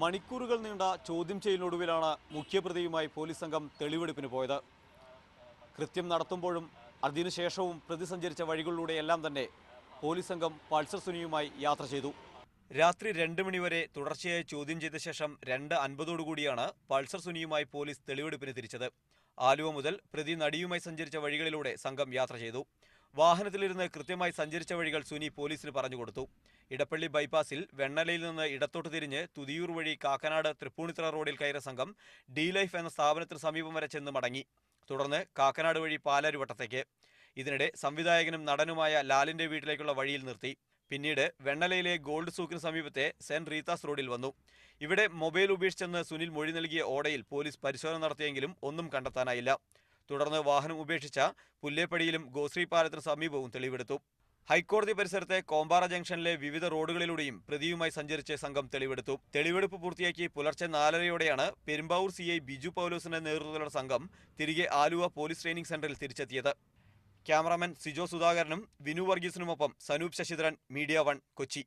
മണിക്കൂറുകൾ നീണ്ട ചോദ്യം ചെയ്യലിനൊടുവിലാണ് മുഖ്യപ്രതിയുമായി പോലീസ് സംഘം തെളിവെടുപ്പിന് പോയത്. കൃത്യം നടത്തുമ്പോഴും അതിനുശേഷവും പ്രതി സഞ്ചരിച്ച വഴികളിലൂടെയെല്ലാം തന്നെ പോലീസ് സംഘം പൾസർ സുനിയുമായി യാത്ര ചെയ്തു. രാത്രി രണ്ട് മണിവരെ തുടർച്ചയായി ചോദ്യം ചെയ്ത ശേഷം രണ്ട് അൻപതോടുകൂടിയാണ് പൾസർ സുനിയുമായി പോലീസ് തെളിവെടുപ്പിന് തിരിച്ചത്. ആലുവ മുതൽ പ്രതി നടിയുമായി സഞ്ചരിച്ച വഴികളിലൂടെ സംഘം യാത്ര ചെയ്തു. വാഹനത്തിലിരുന്ന് കൃത്യമായി സഞ്ചരിച്ച വഴികൾ സുനി പോലീസിന് പറഞ്ഞുകൊടുത്തു ഇടപ്പള്ളി ബൈപ്പാസിൽ വെണ്ണലയിൽ നിന്ന് ഇടത്തോട്ട് തിരിഞ്ഞ് തുതിയൂർ വഴി കാക്കനാട് തൃപ്പൂണിത്തറ റോഡിൽ കയറിയ സംഘം ഡി ലൈഫ് എന്ന സ്ഥാപനത്തിന് സമീപം വരെ ചെന്ന് മടങ്ങി. തുടർന്ന് കാക്കനാട് വഴി പാലരുവട്ടത്തേക്ക് ഇതിനിടെ സംവിധായകനും നടനുമായ ലാലിന്റെ വീട്ടിലേക്കുള്ള വഴിയിൽ നിർത്തി. പിന്നീട് വെണ്ണലയിലെ ഗോൾഡ് സൂക്കിന് സമീപത്തെ സെന്റ് റീതാസ് റോഡിൽ വന്നു. ഇവിടെ മൊബൈൽ ഉപേക്ഷിച്ചെന്ന് സുനിൽ മൊഴി നൽകിയ ഓടയിൽ പോലീസ് പരിശോധന നടത്തിയെങ്കിലും ഒന്നും കണ്ടെത്താനായില്ല. തുടർന്ന് വാഹനം ഉപേക്ഷിച്ച പുല്ലേപ്പടിയിലും ഗോശ്രീ പാലത്തിന് സമീപവും തെളിവെടുത്തു. ഹൈക്കോടതി പരിസരത്തെ കോമ്പാറ ജംഗ്ഷനിലെ വിവിധ റോഡുകളിലൂടെയും പ്രതിയുമായി സഞ്ചരിച്ച് സംഘം തെളിവെടുത്തു. തെളിവെടുപ്പ് പൂർത്തിയാക്കി പുലർച്ചെ നാലരയോടെയാണ് പെരുമ്പാവൂർ സി ഐ ബിജു പൗലോസിന്റെ നേതൃത്വത്തിലുള്ള സംഘം തിരികെ ആലുവ പോലീസ് ട്രെയിനിംഗ് സെന്ററിൽ തിരിച്ചെത്തിയത്. ക്യാമറാമാൻ സിജോ സുധാകരനും വിനു വർഗീസിനുമൊപ്പം സനൂപ് ശശിധരൻ മീഡിയ വൺ കൊച്ചി.